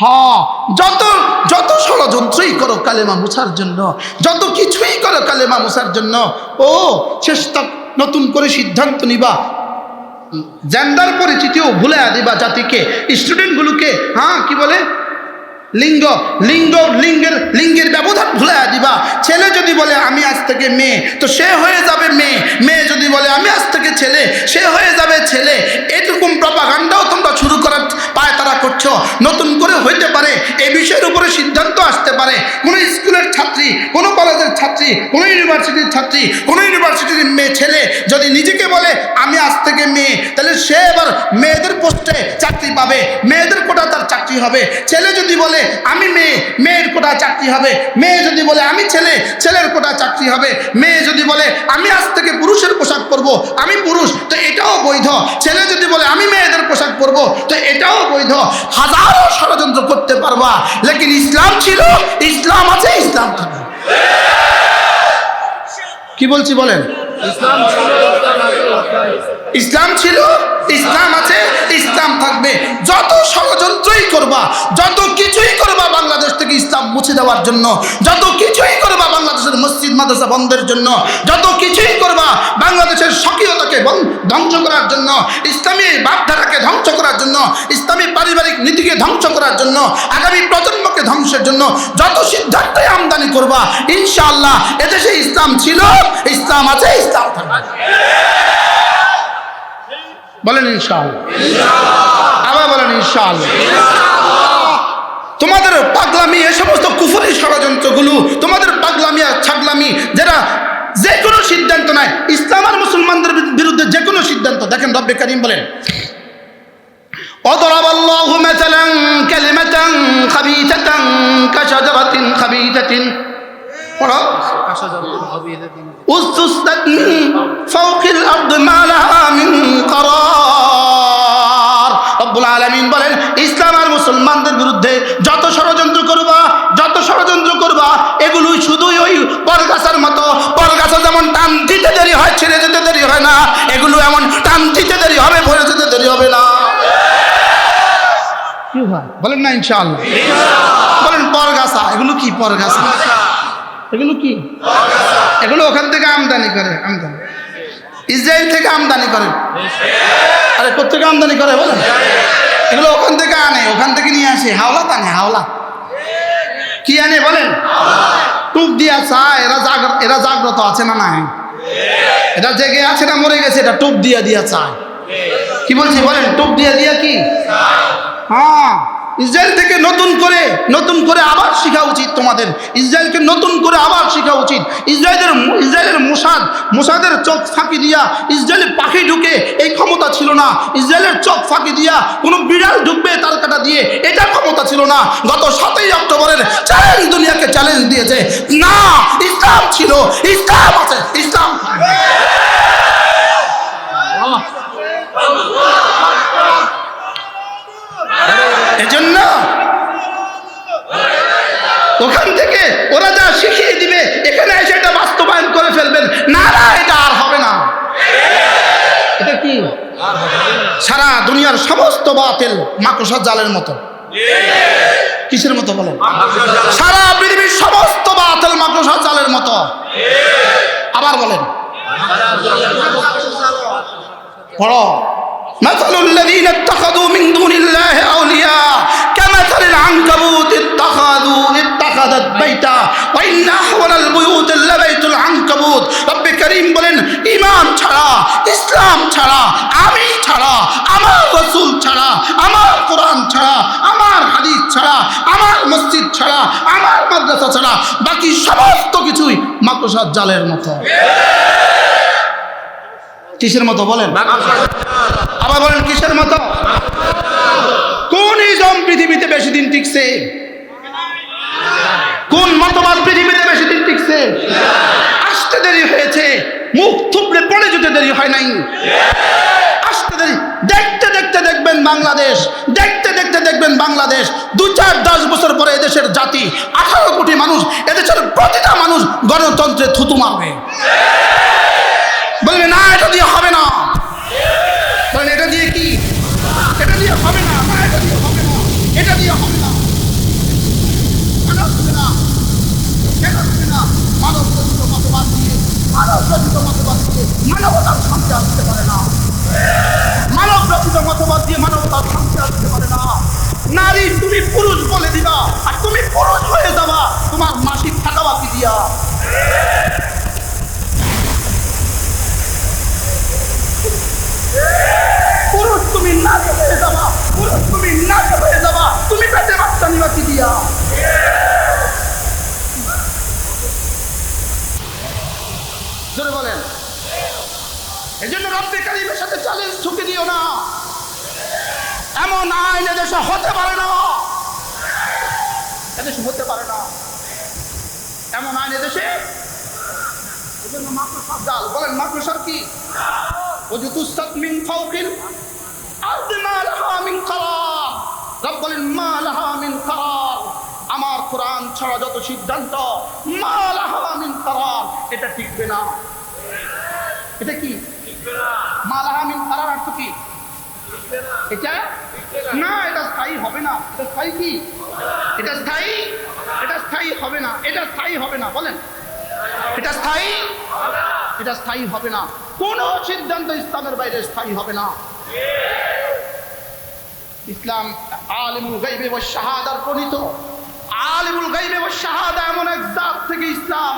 হ্যাঁ যত যত ষড়যন্ত্রই করো কালেমা মুছার জন্য, যত কিছুই করো কালেমা মুছার জন্য, ও শেষ নতুন করে সিদ্ধান্ত নিবা। জেন্ডার পরিচিতিও ভুলে দিবা জাতিকে স্টুডেন্টগুলোকে হ্যাঁ কি বলে? লিঙ্গ লিঙ্গ, লিঙ্গের লিঙ্গের ব্যবধান ভুলে দিবা। ছেলে যদি বলে, আমি আজ থেকে মেয়ে, তো সে হয়ে যাবে মেয়ে। মেয়ে যদি বলে, আমি আজ থেকে ছেলে, সে হয়ে যাবে ছেলে। এরকম প্রপাগান্ডাও তোমরা শুরু করার পায় তারা করছ। নতুন করে হইতে পারে, এই বিষয়ের উপরে সিদ্ধান্ত আসতে পারে। কোনো স্কুলের ছাত্রী, কোনো কলেজের ছাত্রী, কোনো ইউনিভার্সিটির ছাত্রী, কোনো ইউনিভার্সিটির মেয়ে, ছেলে যদি নিজেকে বলে, আমি আজ থেকে মেয়ে, তাহলে সে এবার মেয়েদের পোস্টে চাকরি পাবে। মেয়েদের কোটা তার চাকরি হবে। ছেলে যদি বলে, আমি মেয়ে, মেয়ের কোটা চাকরি হবে। মেয়ে যদি বলে, আমি ছেলে, ছেলের কোটা চাকরি হবে। মেয়ে যদি বলে, আমি আজ থেকে পুরুষের পোশাক পরবো, আমি পুরুষ, তো এটাও বৈধ। ছেলে যদি বলে, আমি মেয়েদের পোশাক পরবো, তো এটাও বৈধ হাজারো ষড়যন্ত্র করতে পারবা। লেকিন ইসলাম ছিল, ইসলাম আছে, ইসলাম থাকবে। কি বলছি বলেন? ইসলাম ছিল, ইসলাম আছে, ইসলাম থাকবে। যত ষড়যন্ত্রই করবা, যত কিছুই করবা বাংলাদেশ থেকে ইসলাম মুছে দেওয়ার জন্য, যত কিছুই করবা বাংলাদেশের মসজিদ, মাদ্রাসা বন্ধের জন্য, যত কিছুই করবা বাংলাদেশের স্বকীয়তাকে ধ্বংস করার জন্য, ইসলামী ভাবধারাকে ধ্বংস করার জন্য, ইসলামী পারিবারিক নীতিকে ধ্বংস করার জন্য, আগামী প্রজন্মকে ধ্বংসের জন্য যত সিদ্ধান্তই আমদানি করবা, ইনশাআল্লাহ এদেশে ইসলাম ছিল, ইসলাম আছে, ইসলাম থাকবে। বলেন ইনশাআল্লাহ আবার বলেন ইনশাআল্লাহ তোমাদের পাগলামি এ সমস্ত কুফরি ষড়যন্ত্রগুলো তোমাদের পাগলামি আর ছাগলামি যারা যে কোনো সিদ্ধান্ত নেয় ইসলাম আর মুসলমানদের বিরুদ্ধে যে কোনো সিদ্ধান্ত দেখেন রব্বে করিম বলেন وضرب الله مثلا كلمة خبيثة كشجرة خبيثة পড়ো। উসুস তাকি বলেন ইসলাম আর মুসলমানদের বিরুদ্ধে যত ষড়যন্ত্র করবা যত ষড়যন্ত্র করবা এগুলো শুধুই ওই বরগাছার মতো। বরগাছা যেমন টান দিতে দেরি হয় ছেড়ে যেতে দেরি হয় না এগুলো এমন টান দিতে দেরি হবে ভরে যেতে দেরি হবে না। বলেন না ইনশাআল্লাহ। বলেন পরগাছা এগুলো কি পরগাছা? এগুলো কি? এগুলো ওখান থেকে আমদানি করে, আমদানি। ইসরায়েল থেকে আমদানি করে। আরে কোথেকে আমদানি করে বলেন? এগুলো ওখান থেকে আনে, ওখান থেকে নিয়ে আসে। হাওলাত আনে হাওলা। কি আনে বলেন? টুপ দিয়া চা এরা জাগ্রত এরা জাগ্রত আছে না নাই? এটা জেগে আছে না মরে গেছে, এটা টুপ দিয়া দিয়া চায়। কি বলছি বলেন? টুপ দিয়া দিয়া কি? হ্যাঁ। ইসরায়েল থেকে নতুন করে নতুন করে আবার শেখা উচিত তোমাদের। ইসরায়েলকে নতুন করে আবার শেখা উচিত। ইসরায়েলের ইসরায়েলের মোসাদ, মোসাদের চোখ ফাঁকি দিয়া ইসরায়েলের পাখি ঢুকে এই ক্ষমতা ছিল না। ইসরায়েলের চোখ ফাঁকি দিয়া কোনো বিড়াল ঢুকবে তার কাটা দিয়ে, এটা ক্ষমতা ছিল না। গত সাতই অক্টোবরের চ্যালেঞ্জ দুনিয়াকে চ্যালেঞ্জ দিয়েছে। না, ইসলাম ছিল, ইসলাম আছে, ইসলাম থাকবে। এজন্য ওখান থেকে ওরা যা শিখিয়ে দিবে এখানে এসে এটা বাস্তবায়ন করে ফেলবেন না না এটা আর হবে না এটা কি সারা দুনিয়ার সমস্ত বাতিল মাকড়সা জালের মতো কিসের মতো বলেন সারা পৃথিবীর সমস্ত বাতিল মাকড়সা জালের মতো আবার বলেন পড়ো مثل الذين اتخذوا من دون الله أولياء كمثل العنكبوت اتخذوا اتخذت بيتا وإن أحول البيوت لبيت العنكبوت رب كريم বলেন ইমান ছাড়া ইসলাম ছাড়া আমি ছাড়া আমার রসুল ছাড়া আমার কোরআন ছাড়া আমার হাদিস ছাড়া আমার মসজিদ ছাড়া আমার মাদ্রাসা ছাড়া বাকি সমস্ত কিছুই মাকড়সার জালের মতো কিসের মতো বলেন আবার বলেন কিসের মতো কোন ইজম পৃথিবীতে বেশি দিন টিকছে? কোন মতবাদ পৃথিবীতে বেশি দিন টিকছে? আসতে দেরি হয়েছে। মুখ থুবড়ে পড়ে যেতে দেরি হয় নাই। আসতে দেরি। দেখতে দেখতে দেখবেন বাংলাদেশ। দেখতে দেখতে দেখবেন বাংলাদেশ। দু চার দশ বছর পরে এদেশের জাতি, আঠারো কোটি মানুষ, এদেশের প্রতিটা মানুষ গণতন্ত্রে থুতু মারবে। বলবে, না, এটা দিয়ে হবে না। বলেন এটা দিয়ে কি? সেটা দিয়ে হবে না না এটা দিয়ে হবে না, এটা দিয়ে হবে না। কেন হবে না কেন হবে না মানব রচিত মতবাদ দিয়ে, মানব রচিত মতবাদ দিয়ে মানবতার সামনে আসতে পারে না। মানব রচিত মতবাদ দিয়ে মানবতার সামনে আসতে পারে না। নারী, তুমি পুরুষ বলে দিবা, আর তুমি পুরুষ হয়ে যাবা, তোমার মাসিক থাকা বাকি দিয়া। Yeah! পুরুষ তুমি নারী হয়ে যাবা, পুরুষ তুমি নারী হয়ে যাবা, তুমি পেটে বাচ্চা নিবাকি দিয়া। জোরে বলেন। এই জন্য রব্বে কারিমের সাথে চ্যালেঞ্জ ঠুকে দিও না। এমন আইন এদেশে হতে পারে না। এদেশে হতে পারে না। এমন আইন এদেশে। এই জন্য মাকড়সার জাল, বলেন মাকড়সার কি? ওজু তুস্তাত মিন ফাউকিল মা লাহা মিন করার বলেন মা লাহা মিন আমার কোরআন ছাড়া যত সিদ্ধান্ত মা লাহা মিন এটা টিকবে না। এটা কি? মা লাহা মিন করার অর্থ কি? এটা? না, এটা স্থায়ী হবে না। এটা স্থায়ী কি? এটা স্থায়ী? এটা স্থায়ী হবে না। এটা স্থায়ী হবে না। বলেন। এটা স্থায়ী? এটা স্থায়ী হবে না। কোন সিদ্ধান্ত ইসলামের বাইরে স্থায়ী হবে না। ইসলাম আলিমুল গাইবে ও শাহাদার প্রণীত। আলিমুল গাইবে ও শাহাদা, এমন এক জাত থেকে ইসলাম,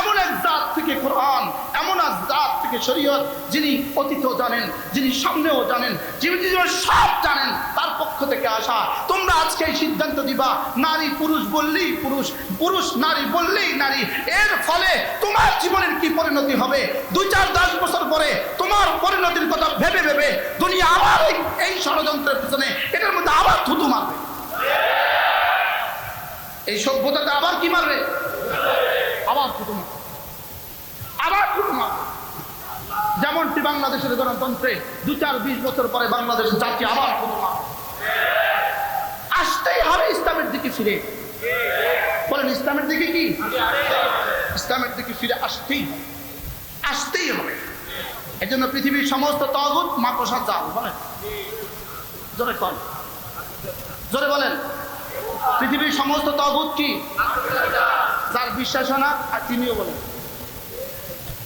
এমন এক জাত থেকে কোরআন, এমন এক জাত থেকে শরীয়ত যিনি অতীতও জানেন, যিনি সামনেও জানেন, যিনি সব জানেন, তার পক্ষ থেকে আসা। তোমরা আজকে এই সিদ্ধান্ত দিবা, নারী পুরুষ বললেই পুরুষ পুরুষ নারী বললেই নারী। এর ফলে তোমার জীবনের কি পরিণতি হবে? দুই চার দশ বছর পরে তোমার পরিণতির কথা ভেবে ভেবে দুনিয়া আবার এই ষড়যন্ত্রের পিছনে, এটার মধ্যে আবার থুতু মারবে। এই সভ্যতাতে আবার কি মারবে? আবার থুতু মারবে। আবার থুতু মারবে। যেমনটি বাংলাদেশের গণতন্ত্রে দু চার বিশ বছর পরে বাংলাদেশের জাতি আবার মারবে। আসতেই হবে ইসলামের দিকে ফিরে। বলেন, ইসলামের দিকে কি? ইসলামের দিকে ফিরে আসতেই আসতেই হবে। এই জন্য পৃথিবীর সমস্ত তগুত মাকড়সার জাল, বলেন। জোরে কন। জোরে বলেন। পৃথিবীর সমস্ত তগুত কি? যার বিশ্বাস না, আর তিনিও বলেন।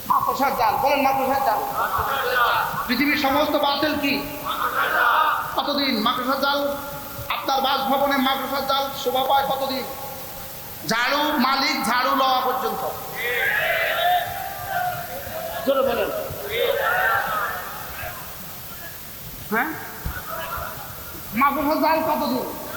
মাকড়সার জাল, বলেন জাল। পৃথিবীর সমস্ত বাতিল কি? কতদিন জাল? আপনার বাসভবনে জাল শোভা পায় কতদিন? ঝাড়ু, মালিক, ঝাড়ু লওয়া পর্যন্ত। বলেন। হ্যাঁ? মাকড়সার জাল কতদিন?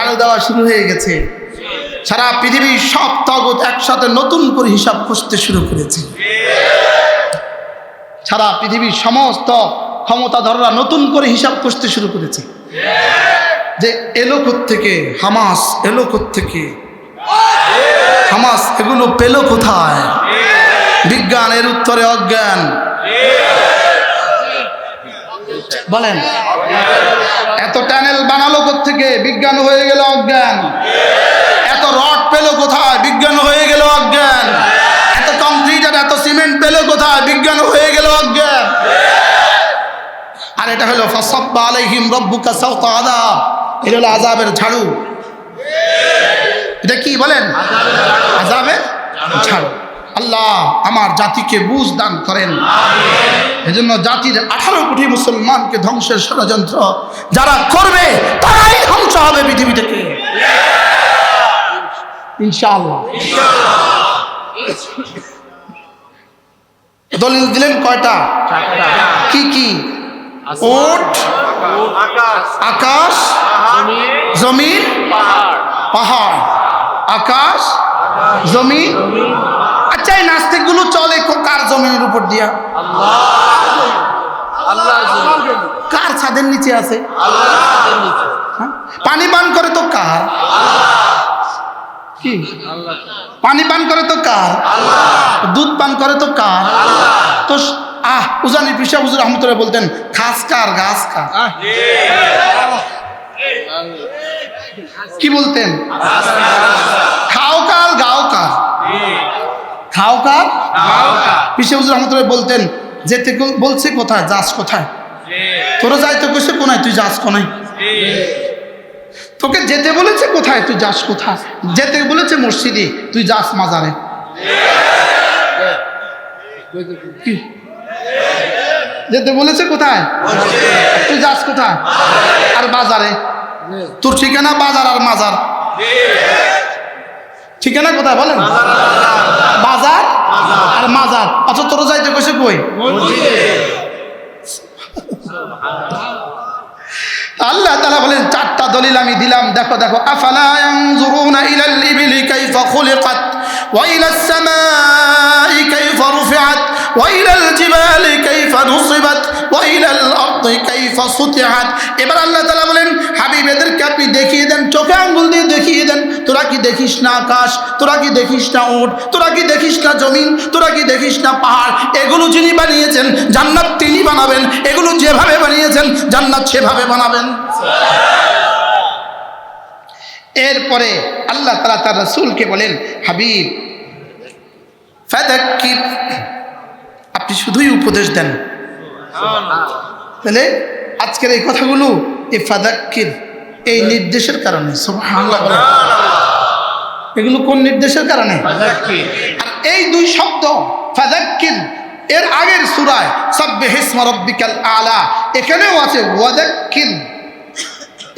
ঝাড়ু দেওয়া শুরু হয়ে গেছে। সারা পৃথিবীর সব তগত একসাথে নতুন করে হিসাব খুঁজতে শুরু করেছে। সারা পৃথিবীর সমস্ত ক্ষমতাধররা নতুন করে হিসাব খুঁজতে শুরু করেছে। যে এলো থেকে হামাস এলো থেকে হামাস এগুলো পেল কোথায়? বিজ্ঞান এর উত্তরে অজ্ঞান। বলেন। এত ট্যানেল বানালো থেকে বিজ্ঞান হয়ে গেল অজ্ঞান। এত রড পেল কোথায়? বিজ্ঞান হয়ে গেল অজ্ঞান। এত কংক্রিট আর এত সিমেন্ট পেল কোথায়? বিজ্ঞান হয়ে গেল অজ্ঞান। আর এটা হলো, ফাসাব্বা আলাইহিম রব্বুকা সাওতা আযাব। এটা হলো আজাবের ঝাড়ু। এটা কি বলেন? আযাবের ঝাড়ু। আল্লাহ আমার জাতিকে বুঝ দান করেন। এজন্য জাতির আঠারো কোটি মুসলমানকে ধ্বংসের ষড়যন্ত্র যারা করবে তারাই ধ্বংস হবে পৃথিবী থেকে। ইনশাআল্লাহ। দলিল দিলেন কয়টা? কি কি? ওট আকাশ জমিন পাহাড়। আকাশ জমিন আচ্ছা এই নাস্তিকগুলো চলে কার জমিনের উপর দিয়া? কার ছাদের নিচে আছে? হ্যাঁ? পানি পান করে তো কার? কি? পানি পান করে তো কার? দুধ পান করে তো কার? তো আহ উজানি পিসা হুজুর রহমতুল্লাহ বলতেন খাস কার গাছ কার? কি বলতেন? খাও কার, গাও কার? খাও রহমতুল্লাহ বলতেন যেতে বলছে কোথায়, যাস কোথায়? তোরা যাইতে কইছে কোনায়, তুই যাস কোনায়? তোকে যেতে বলেছে কোথায়, তুই যাস কোথায়? যেতে বলেছে মসজিদে, তুই যাস মাজারে। কি? যেতে বলেছে কোথায়? তুই যাস কোথায়? আর বাজারে। তোর ঠিকানা বাজার আর মাজার। ঠিকানা কোথায় বলেন? বাজার আর মাজার। অথচ তোর যাইতে কইছে কই? আল্লাহ তালা বলেন, চারটা দলিল আমি দিলাম। দেখো দেখো, আফালা ইয়ানজুরুনা ইলাল ইবিলি কাইফা খুলিকাত, ওয়া ইলাস সামাই কাইফা রুফিআত ওয়া ইলাল জিবালি কাইফা নুসিবাত ওয়া ইলাল আরদি কাইফা সুতিহাত। এবার আল্লাহ তাআলা বলেন, হাবিব, এদেরকে আপনি দেখিয়ে দেন, চোখে আঙ্গুল দিয়ে দেখিয়ে দেন, তোরা কি দেখিস না আকাশ, তোরা কি দেখিস না উট, তোরা কি দেখিস না জমিন, তোরা কি দেখিস না পাহাড়? এগুলো যিনি বানিয়েছেন, জান্নাত তিনি বানাবেন। এগুলো যেভাবে বানিয়েছেন, জান্নাত সেভাবে বানাবেন। এরপরে আল্লাহ তালা তার রসুলকে বলেন, হাবিব, ফাদাক্কির আপনি শুধুই উপদেশ দেন। তাহলে আজকের এই কথাগুলো এই ফাদাক্কির এই নির্দেশের কারণে এগুলো কোন নির্দেশের কারণে? আর এই দুই শব্দ ফাদাক্কির এর আগের সুরায় সাব্বে হিসমা রব্বিকাল আলা এখানেও আছে ওয়াদাক্কির।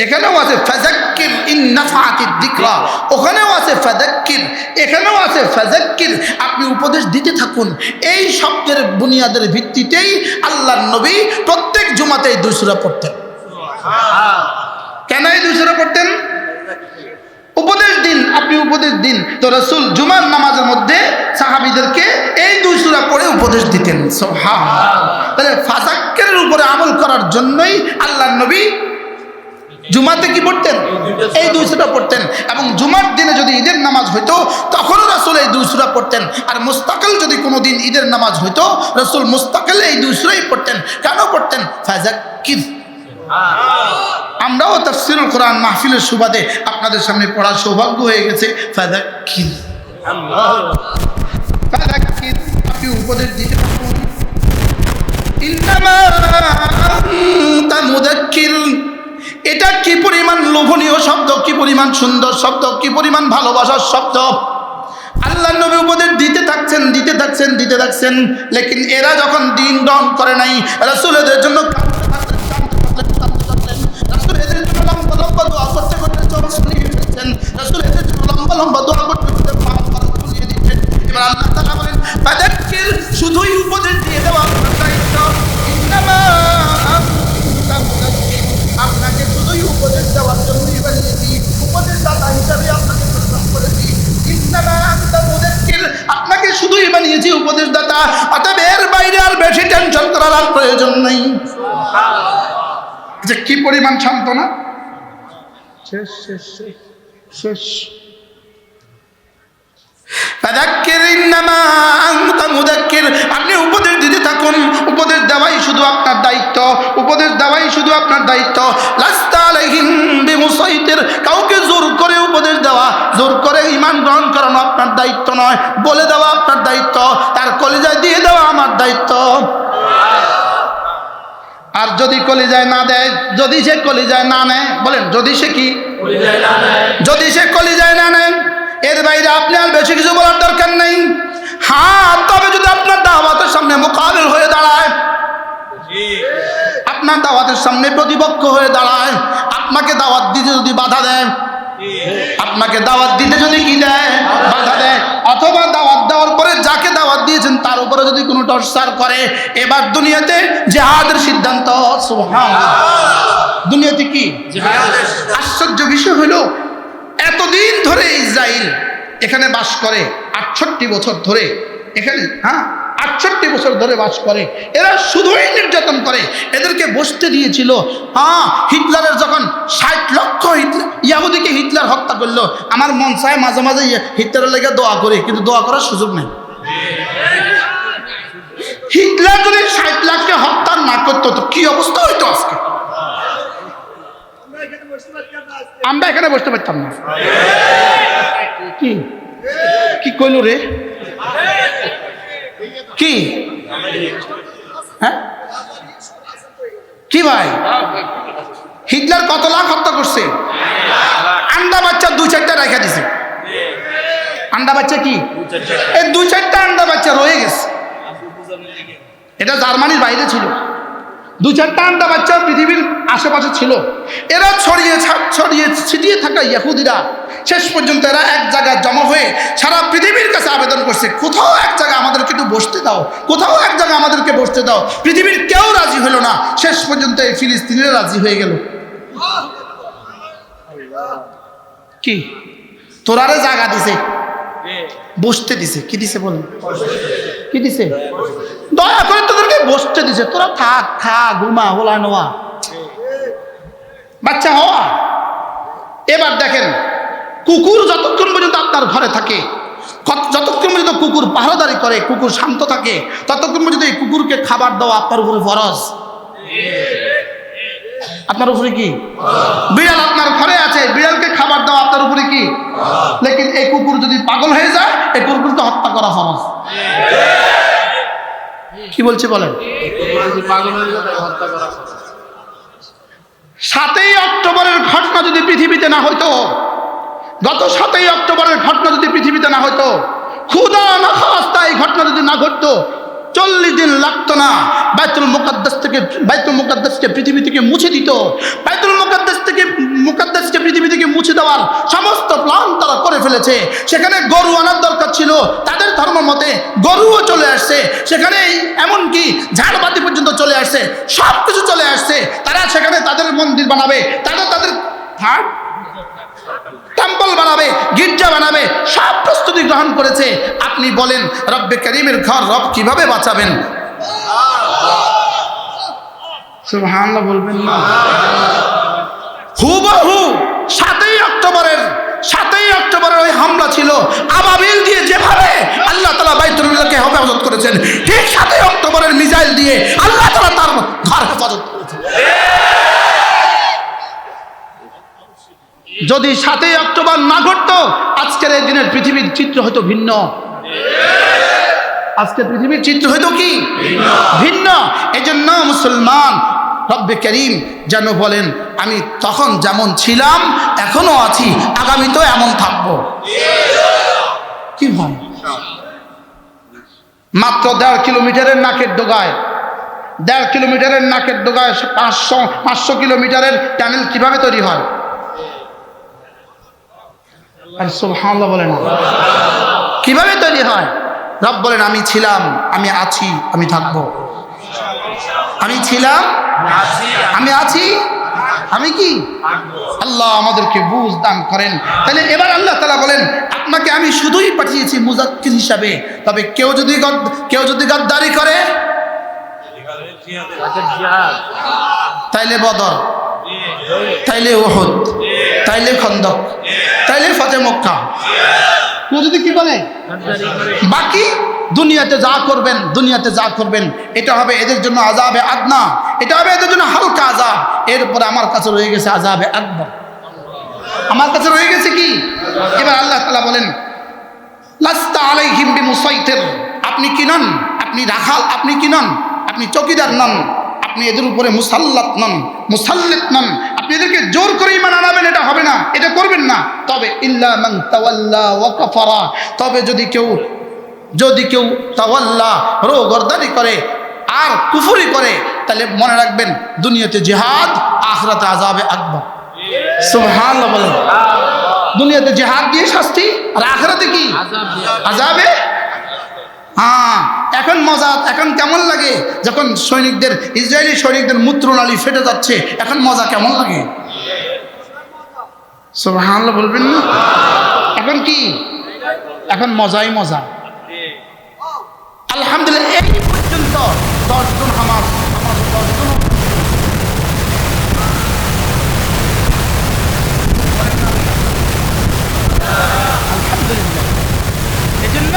এখানেও আছে ফাজাক্কির ইন নাফাতিদ যিকরা। ওখানেও আছে ফাজাক্কির এখানেও আছে ফাজাক্কির আপনি উপদেশ দিতে থাকুন। এই শব্দের বুনিয়াদের ভিত্তিতেই আল্লাহর নবী প্রত্যেক জুমাতে এই দুই সূরা পড়তেন। কেন এই দুই সূরা পড়তেন? উপদেশ দিন আপনি উপদেশ দিন। তো রসুল জুমার নামাজের মধ্যে সাহাবিদেরকে এই দুই সূরা পড়ে উপদেশ দিতেন। তাহলে ফাজাক্কিরের উপরে আমল করার জন্যই আল্লাহর নবী জুমাতে কি পড়তেন? এই দুই সুরা পড়তেন। এবং জুমার দিনে যদি ঈদের নামাজ হইতো তখনও রাসুল এই দুই সুরা পড়তেন। আর মুস্তাকিল যদি কোনো দিন ঈদের নামাজ হইতো রসুল মুস্তাকিল এই দুই সুরাই পড়তেন। কেন পড়তেন? ফাজাক্কির আমরাও তাফসিরুল কোরআন মাহফিলের সুবাদে আপনাদের সামনে পড়ার সৌভাগ্য হয়ে গেছে। ফাজাক্কির ফাজাক্কির আপনি উপদেশ দিতে থাকুন ইন্নামা আনতা মুদাক্কির এটা কি পরিমাণ লোভনীয় শব্দ? কি পরিমাণ সুন্দর শব্দ? কি পরিমাণ ভালোবাসার শব্দ? আল্লাহ নবী উপদেশ দিতে থাকছেন দিতে থাকছেন দিতে থাকছেন। লেকিন এরা যখন দিন গ্রহণ করে নাই, রাসূল এদের জন্য। আপনাকে শুধুই উপদেশ দেওয়ার জন্য বানিয়েছি উপদেশ দাতা হিসাবে আপনাকে প্রস্তাব করেছি। আপনাকে শুধুই বানিয়েছি উপদেশ দাতা অতএব এর বাইরে আর বেশি টেনশন করার আর প্রয়োজন নেই। যে কি পরিমাণ সান্ত্বনা? শেষ শেষ শেষ শেষ ফাদাক্কির ইন্নামা আনতা মুদাক্কির আপনি উপদেশ দিতে থাকুন। উপদেশ দেওয়াই শুধু আপনার দায়িত্ব। উপদেশ দেওয়াই শুধু আপনার দায়িত্ব। কাউকে জোর করে উপদেশ দেওয়া জোর করে ইমান গ্রহণ করানো আপনার দায়িত্ব নয়। বলে দেওয়া আপনার দায়িত্ব। তার কলিজায় দিয়ে দেওয়া আমার দায়িত্ব। আর যদি কলিজায় না দেয় যদি সে কলিজায় না নেয় বলেন যদি সে কি? যদি সে কলিজায় না নেন এর বাইরে আপনি আর বেশি কিছু বলার দরকার নেই। হ্যাঁ তবে যদি আপনার দাওয়াতের সামনে মোকাবিল হয়ে দাঁড়ায় আপনার দাওয়াতের সামনে প্রতিপক্ষ হয়ে দাঁড়ায় আপনাকে দাওয়াত দিতে যদি বাধা দেয় আপনাকে দাওয়াত দিতে যদি কি দেয় বাধা দেয়। অথবা দাওয়াত দেওয়ার পরে যাকে দাওয়াত দিয়েছেন তার উপরে যদি কোনো টর্চার করে এবার দুনিয়াতে জেহাদের সিদ্ধান্ত সুবহানাল্লাহ। দুনিয়াতে কি? আশ্চর্য বিষয় হলো এতদিন ধরে ইসরায়েল এখানে বাস করে, আটষট্টি বছর ধরে। এখানে হ্যাঁ? আটষট্টি বছর ধরে বাস করে। এরা শুধুই নির্যাতন করে। এদেরকে বসতে দিয়েছিল। হ্যাঁ হিটলারের যখন ষাট লক্ষ হিটলার ইয়াহুদিকে হিটলার হত্যা করল, আমার মন চায় মাঝে মাঝে ইয়ে- হিটলারের লেগে দোয়া করে, কিন্তু দোয়া করার সুযোগ নেই। হিটলার যদি ষাট লাখকে হত্যা না করতো, তো কি অবস্থা হইতো আজকে? আমরা এখানে বসতে পারতাম না। কি? কি কইল রে? কি? হ্যাঁ? কি ভাই? হিটলার কত লাখ হত্যা করছে? আন্ডা বাচ্চা দুই চারটা রেখা দিছে। আন্ডা বাচ্চা কি? এই দুই চারটা আন্ডা বাচ্চা রয়ে গেছে। এটা জার্মানির বাইরে ছিল। দু চারটা আন্ডা বাচ্চা পৃথিবীর আশেপাশে ছিল। এরা ছড়িয়ে ছড়িয়ে ছিটিয়ে থাকা ইয়াহুদিরা শেষ পর্যন্ত এরা এক জায়গায় জমা হয়ে সারা পৃথিবীর কাছে আবেদন করছে কোথাও এক জায়গায় আমাদেরকে একটু বসতে দাও কোথাও এক জায়গায় আমাদেরকে বসতে দাও পৃথিবীর কেউ রাজি হলো না। শেষ পর্যন্ত এই ফিলিস্তিনিরা রাজি হয়ে গেল। কি? তোরারে জায়গা দিছে। বসতে দিছে। কি দিছে বল কি দিছে? দয়া করে তোদেরকে বসতে দিছে, তোরা থাক খা ঘুমা হোলা, নোয়া। বাচ্চা হওয়া। এবার দেখেন, কুকুর যতক্ষণ পর্যন্ত আপনার ঘরে থাকে যতক্ষণ পর্যন্ত কুকুর পাহারাদারি করে, কুকুর শান্ত থাকে, ততক্ষণ পর্যন্ত এই কুকুরকে খাবার দেওয়া আপনার উপরে ফরজ। আপনার উপরে কি? বিড়াল আপনার ঘরে আছে, বিড়ালকে খাবার দেওয়া আপনার উপরে কি? লেকিন এই কুকুর যদি পাগল হয়ে যায়, এই কুকুরকে হত্যা করা ফরজ। কি বলছে বলেন? সাতই অক্টোবরের ঘটনা যদি পৃথিবীতে না হইতো, গত সাতই অক্টোবরের ঘটনা যদি পৃথিবীতে না হইতো ক্ষুদা না এই ঘটনা যদি না ঘটতো, চল্লিশ দিন লাগতো না। বাইতুল মুকাদ্দাস থেকে বাইতুল মুকাদ্দাসকে পৃথিবী থেকে মুছে দিত। বাইতুল মুকাদ্দাসকে পৃথিবী থেকে মুছে দেওয়ার সমস্ত প্ল্যান তারা করে ফেলেছে। সেখানে গরু আনার দরকার ছিল, তাদের ধর্ম মতে গরুও চলে আসছে। সেখানে এমনকি ঝাড়বাতি পর্যন্ত চলে আসছে সব কিছু চলে আসছে। তারা সেখানে তাদের মন্দির বানাবে, তারা তাদের টেম্পল বানাবে, গির্জা বানাবে, সব প্রস্তুতি গ্রহণ করেছে। আপনি বলেন, রব্বে করিমের ঘর রব কীভাবে বাঁচাবেন? সুবহানাল্লাহ বলবেন না। হুবহু সাতই অক্টোবরের সাতই অক্টোবরের ওই হামলা ছিল। আবাবিল দিয়ে যেভাবে আল্লাহ তালা বাইতুল্লাহকে হেফাজত করেছেন, ঠিক সাতই অক্টোবরের মিসাইল দিয়ে আল্লাহ তালা তার ঘর হেফাজত করেছেন। যদি সাতই অক্টোবর না ঘটতো, আজকের এই দিনের পৃথিবীর চিত্র হয়তো ভিন্ন। আজকে পৃথিবীর চিত্র হয়তো কি? ভিন্ন। এজন্য মুসলমান রব্বে করিম যেন বলেন, আমি তখন যেমন ছিলাম এখনও আছি, আগামীতেও এমন থাকব। কি হয় মাত্র দেড় কিলোমিটারের নাকের ডোগায়, দেড় কিলোমিটারের নাকের ডোগায় পাঁচশো পাঁচশো কিলোমিটারের টানেল কীভাবে তৈরি হয়? বলেন কীভাবে তৈরি হয়? রব বলেন, আমি ছিলাম, আমি আছি, আমি থাকব। আমি ছিলাম? আমি আছি? আমি কি? আল্লাহ আমাদেরকে বুঝ দান করেন। তাহলে এবার আল্লাহ তালা বলেন আপনাকে আমি শুধুই পাঠিয়েছি মুজাক্কির হিসাবে। তবে কেউ যদি গদ- কেউ যদি গদ্দারি করে? তাইলে বদর তাইলে ওহদ তাইলে খন্দক তাইলে ফতে মক্কা। কেউ যদি কি বলে? বাকি দুনিয়াতে যা করবেন, দুনিয়াতে যা করবেন, এটা হবে এদের জন্য আজাবে আদনা, এটা হবে এদের জন্য হালকা আজাব এরপরে আমার কাছে রয়ে গেছে আজাবে আকবর আমার কাছে রয়ে গেছে কি? এবার আল্লাহ তালা বলেন, লাস্তা আলাইহিম বিমুসাইতির। আপনি কি নন? আপনি রাখাল? আপনি কি নন? আপনি চকিদার নন? আপনি এদের উপরে মুসাল্লাত নন? মুসাল্লিত নন? আপনি এদেরকে জোর করে ইমান আনাবেন, এটা হবে না, এটা করবেন না। তবে ইল্লা মান তাওয়াল্লা ওয়া কাফারা। তবে যদি কেউ যদি কেউ তাওয়াল্লা রো গর্দারি করে আর কুফুরি করে, তাহলে মনে রাখবেন দুনিয়াতে জেহাদ, আখরাতে আজাবে আকবর। সুবহানাল্লাহ বলেন। দুনিয়াতে জেহাদ দিয়ে শাস্তি? আর আখরাতে কি? আজাবে হ্যাঁ এখন মজা, এখন কেমন লাগে? যখন সৈনিকদের, ইসরায়েলি সৈনিকদের মূত্রনালী ফেটে যাচ্ছে, এখন মজা কেমন লাগে? সুবহানাল্লাহ বলবেন না? এখন কি? এখন মজাই মজা। আলহামদুলিল্লাহ এই পর্যন্ত দশজন হামাস আমার দশজন আলহামদুলিল্লাহ এজন্য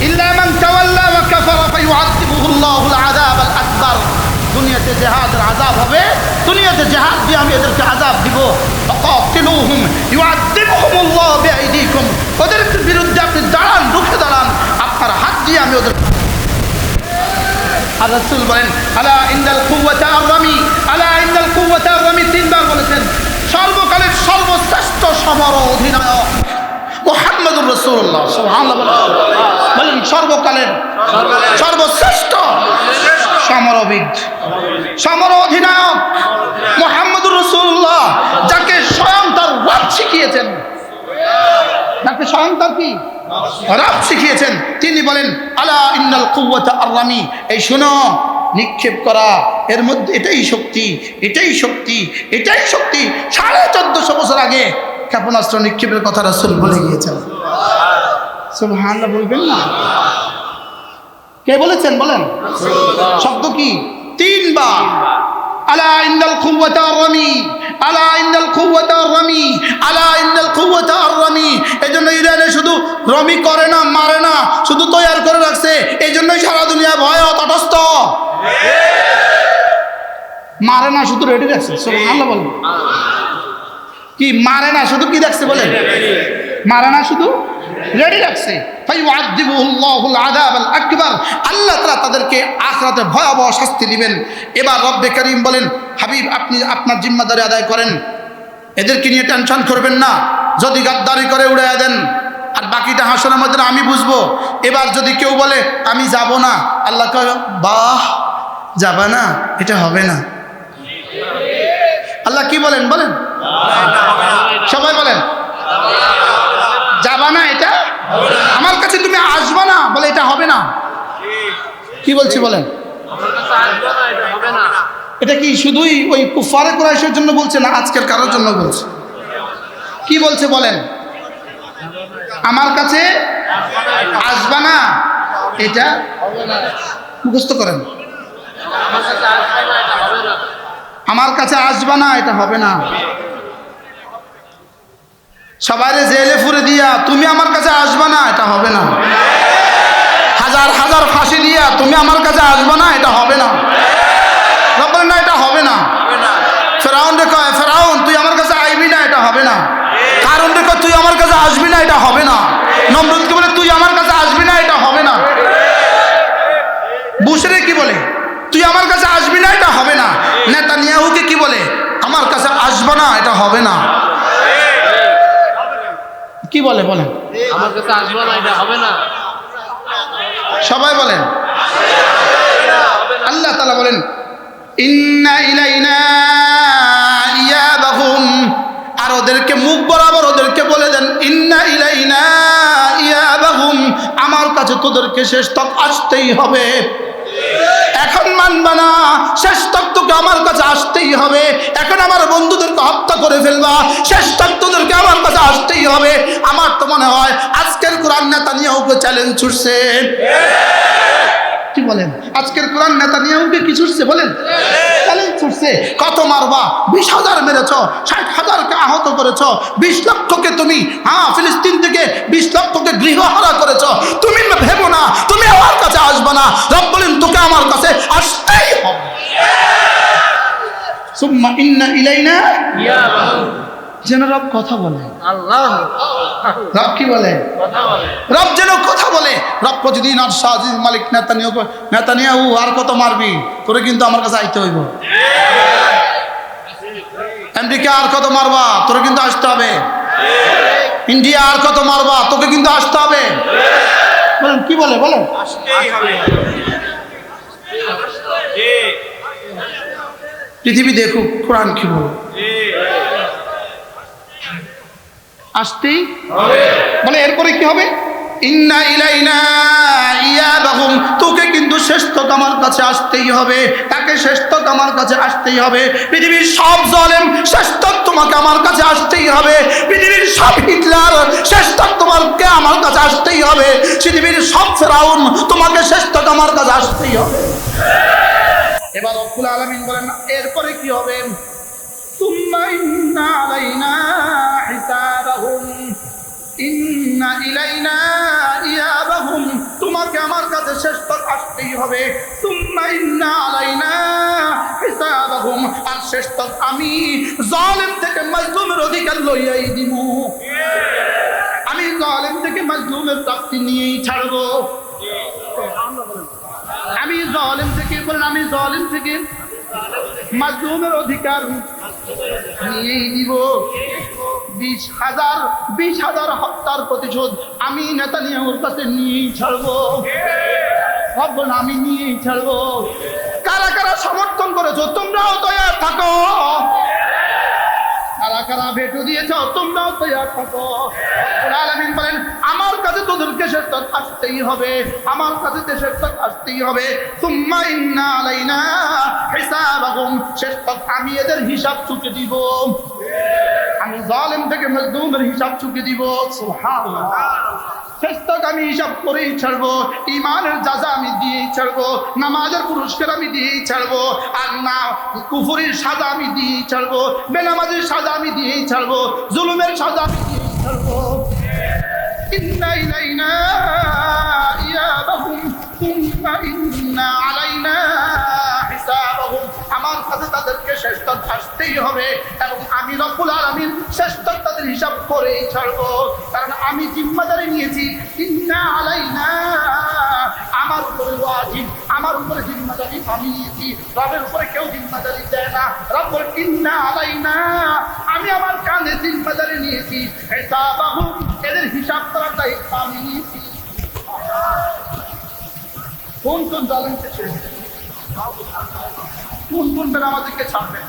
إلا من تولى وكفر فيعذبه الله العذاب الأكبر দুনিয়াতে জেহাদের আজাব হবে দুনিয়াতে জেহাদ দিয়ে আমি এদেরকে আজাব দিব ফাকাতিলুহুম ইউআযিবুহুমুল্লাহ আর রাসূল বলেন, আলা ইন্দাল কুওয়াতা আর-রামি, আলা ইন্দাল কুওয়াতা আর-রামি তিনবার বলেছেন, সর্বকালের সর্বশ্রেষ্ঠ সমর অধিনায়ক মোহাম্মদুর রসুল্লাহ বলেন। সর্বকালের সর্বশ্রেষ্ঠ সমরবিদ সমর অধিনায়ক মোহাম্মদুর রসুল্লাহ যাকে স্বয়ং তার রব শিখিয়েছেন যাকে স্বয়ং তার কি? রব শিখিয়েছেন। তিনি বলেন আলা ইন্নাল কুওয়াতা আর-রামি। এই শুনো নিক্ষেপ করা এর মধ্যে এটাই শক্তি এটাই শক্তি এটাই শক্তি। সাড়ে চোদ্দশো বছর আগে ক্ষেপণাস্ত্র নিক্ষেপের কথা রাসূল বলে গিয়েছেন। সুবহানাল্লাহ বলবেন না? কে বলেছেন বলেন? শব্দ কি? তিনবার। আলা ইন্দাল কুওয়াতা আর-রামি, আলা ইন্দাল কুওয়াতা আর-রামি, আলা ইন্দাল কুওয়াতা আর-রামি। এজন্য ইরানে শুধু রমি করে না, মারে না, শুধু তৈয়ার করে রাখছে। এই জন্যই সারা দুনিয়া ভয় তটস্থ মারে না, শুধু রেডি রাখছে, সুবহানাল্লাহ বলেন। কি, মারে না, শুধু কি রাখছে বলেন? মারে না শুধু? রেডি রাখছে। আকবার। আল্লাহ তাআলা তাদেরকে আখিরাতে ভয়াবহ শাস্তি দিবেন। এবার রব্বে করিম বলেন হাবিব আপনি আপনার জিম্মাদারি আদায় করেন। এদেরকে নিয়ে টেনশন করবেন না। যদি গাদ্দারি করে উড়াইয়া দেন আর বাকিটা হাসনের মধ্যে আমি বুঝব। এবার যদি কেউ বলে আমি যাব না আল্লাহ কয় বাহ যাবা না এটা হবে না। আল্লাহ কি বলেন বলেন? সবাই বলেন। আমার কাছে তুমি আসবা না, বলে এটা হবে না। কি বলছি বলেন? এটা কি শুধুই ওই কুফারে কুরাইশের জন্য বলছে না আজকের কারোর জন্য বলছে? কি বলছে বলেন? আমার কাছে আসবা না, এটা মুখস্থ করেন। আমার কাছে আসবা না, এটা হবে না। সবাইরে জেলে ফুরে দিয়া তুমি আমার কাছে আসবা না এটা হবে না। হাজার হাজার ফাঁসি দিয়া তুমি আমার কাছে আসবা না এটা হবে না। বলেন, না এটা হবে না। ফেরাউন কয় ফেরাউন তুই আমার কাছে আইবি না এটা হবে না। কারণ কয় তুই আমার কাছে আসবি না এটা হবে না। নমরুদকে বলে তুই আমার কাছে আসবি না এটা হবে না। বুসরে কি বলে তুই আমার কাছে আসবি না এটা হবে না। নেতা নিয়াহুকে কি বলে আমার কাছে আসবা না এটা হবে না। কি বলে বলেন। আমার কাছে আসবে না এটা হবে না। সবাই বলেন। আল্লাহ তালা বলেন ইন্না ইলাইনা ইয়াবাহুম। আর ওদেরকে মুখ বরাবর ওদেরকে বলে দেন ইন্না ইলাইনা ইয়াবাহুম। আমার কাছে তোদেরকে শেষ তক আসতেই হবে। এখন মানবা না। শেষ তত্ত্বকে আমার কাছে আসতেই হবে। এখন আমার বন্ধুদেরকে হত্যা করে ফেলবা। শেষ তত্ত্বদেরকে আমার কাছে আসতেই হবে। আমার তো মনে হয় আজকের কোরআন নেতা নিয়েও চ্যালেঞ্জ ছুটছে। কি বলেন? আজকের কোরআন নেতা কি ছুটছে বলেন? কত মারবা? বিশ হাজার মেরেছ, ষাট হাজারকে আহত করেছ, বিশ লক্ষকে তুমি হ্যাঁ ফিলিস্তিন থেকে বিশ লক্ষকে গৃহহারা করেছ। তুমি ভেবো না, তুমি আমার কাছে আসবে না। রব বলেন, তোকে আমার কাছে আসতেই হবে। সুম্মা ইন্না ইলাইনা যেন রব কথা বলে। আল্লাহ রব কি বলে? রব যেন কথা বলে। রব প্রতিদিন আর শাহিদ মালিক নেতানিয়া নেতানিয়াহু আর কত মারবি? তোরে কিন্তু আমার কাছে আইতে হইব। আমেরিকা আর কত মারবা? তোরে কিন্তু আসতে হবে। ইন্ডিয়া আর কত মারবা? তোকে কিন্তু আসতে হবে। বলেন কি বলে? বলেন। পৃথিবী দেখুক কোরআন কি বলে? আসতেই বলে এরপরে কি হবে? ইন্না ইলাইনা ইয়া ইয়াবাহুম। তোকে কিন্তু তক আমার কাছে আসতেই হবে। তাকে তক আমার কাছে আসতেই হবে। পৃথিবীর সব জলেম তক তোমাকে আমার কাছে আসতেই হবে। পৃথিবীর সব হিটলার তক তোমাকে আমার কাছে আসতেই হবে। পৃথিবীর সব ফেরাউন তোমাকে তক আমার কাছে আসতেই হবে। এবার রব্বুল আলামিন বলেন এরপরে কি হবে? তোমাকে আমার কাছে শেষ তক আসতেই হবে। আর শেষ আমি জালেম থেকে মাজলুমের অধিকার লইয়াই দিব। আমি জালেম থেকে মাজলুমের প্রাপ্তি নিয়েই ছাড়বো। আমি জালেম থেকে বলেন, আমি জালেম থেকে মাজলুমের অধিকার নিয়েই দিব বিশ হাজার বিশ হাজার হত্যার প্রতিশোধ আমি নেতা নিয়ে ওর কাছে নিয়েই ছাড়বো। ভাববেন আমি নিয়েই ছাড়বো। কারা কারা সমর্থন করেছ, তোমরাও তৈরি থাকো। কারা কারা ভেটু দিয়েছ, তোমরাও তৈরি থাকো। আলামিন বলেন, আমার কাছে তোদেরকে শেষ তক আসতেই হবে, আমার কাছে দেশের তক আসতেই হবে। তুম্মা ইন্না আলাইনা হিসাবাহুম শেষ আমি এদের হিসাব চুকে দিব। আমি জালেম থেকে মজলুমের হিসাব চুকে দিব, সুবহানাল্লাহ। শেষ তক আমি হিসাব করেই ছাড়বো ইমানের যা যা আমি দিয়েই ছাড়বো, নামাজের পুরস্কার আমি দিয়েই ছাড়বো, আর না, কুফুরির সাজা আমি দিয়েই ছাড়বো, বেনামাজের সাজা আমি দিয়েই ছাড়বো, জুলুমের সাজা আমি দিয়েই ছাড়বো। ইয়াবাহুম তুম্মা ইন্না আলাইনা হিসাবাহুম। আমার কাছে তাদেরকে তক আসতেই হবে এবং আমি রব্বুল আলামিন শেষ তক তাদের হিসাব করেই ছাড়বো। কারণ আমি জিম্মাদারি নিয়েছি। ইন্না আলাইনা। আমার উপরে ওয়াজিব, আমার উপরে জিম্মাদারি আমি নিয়েছি। রবের উপরে কেউ জিম্মাদারি দেয় না। রব বলে ইন্না আলাইনা। আমি আমার কাঁধে জিম্মাদারি নিয়েছি। হিসাবাহুম, এদের হিসাব করার দায়িত্ব আমি নিয়েছি। কোন কোন জালেমকে ছেড়ে কোন কোন আমাদেরকে ছাড়বেন